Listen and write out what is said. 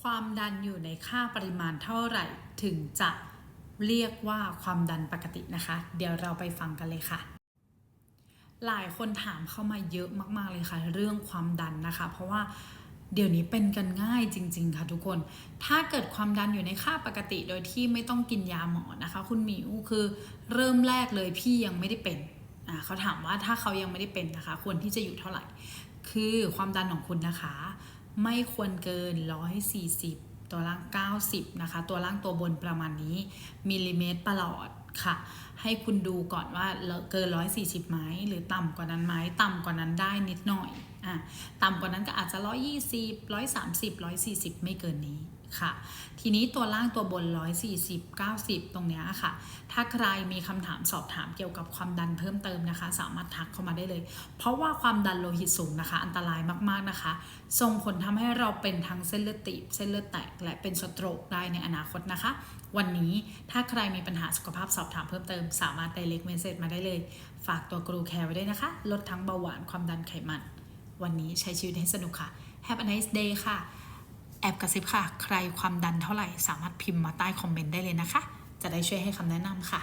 ความดันอยู่ในค่าปริมาณเท่าไหร่ถึงจะเรียกว่าความดันปกตินะคะ เดี๋ยวเราไปฟังกันเลยค่ะ หลายคนถามเข้ามาเยอะมาก ๆ เลยค่ะ เรื่องความดันนะคะ เพราะว่าเดี๋ยวนี้เป็นกันง่ายจริง ๆ ค่ะทุกคน ถ้าเกิดความดันอยู่ในค่าปกติโดยที่ไม่ต้องกินยาหมอนะคะ คุณหมิวคือเริ่มแรกเลยพี่ยังไม่ได้เป็นอ่าเขาถามว่าถ้าเขายังไม่ได้เป็นนะคะ ควรที่จะอยู่เท่าไหร่ คือความดันของคุณนะคะ ไม่ควรเกิน 140 ตัวล่าง 90 นะคะ ตัวล่างตัวบนประมาณนี้มิลลิเมตรประหลอดค่ะ ให้คุณดูก่อนว่าเกิน 140ไหมหรือต่ำกว่านั้นไหมต่ำกว่านั้นได้นิดหน่อยอะต่ำกว่านั้นก็อาจจะ 120 130 140 ไม่เกินนี้ ค่ะ ทีนี้ตัวล่างตัวบน 140 90 ตรงนี้ค่ะ ถ้าใครมีคำถามสอบถามเกี่ยวกับความดันเพิ่มเติมนะคะ สามารถทักเข้ามาได้เลย เพราะว่าความดันโลหิตสูงนะคะ อันตรายมากๆนะคะ ส่งผลทำให้เราเป็นทั้งเส้นเลือดตีบ เส้นเลือดแตก และเป็นสโตรกได้ในอนาคตนะคะ วันนี้ถ้าใครมีปัญหาสุขภาพสอบถามเพิ่มเติม สามารถ direct message มาได้เลย ฝากตัวกรูแคร์ไว้ด้วยนะคะ ลดทั้งเบาหวานความดันไขมัน วันนี้ใช้ชีวิตให้สนุกค่ะ Have a nice day ค่ะ แอบกระซิบค่ะ ใครความดันเท่าไหร่ สามารถพิมพ์มาใต้คอมเมนต์ได้เลยนะคะ จะได้ช่วยให้คำแนะนำค่ะ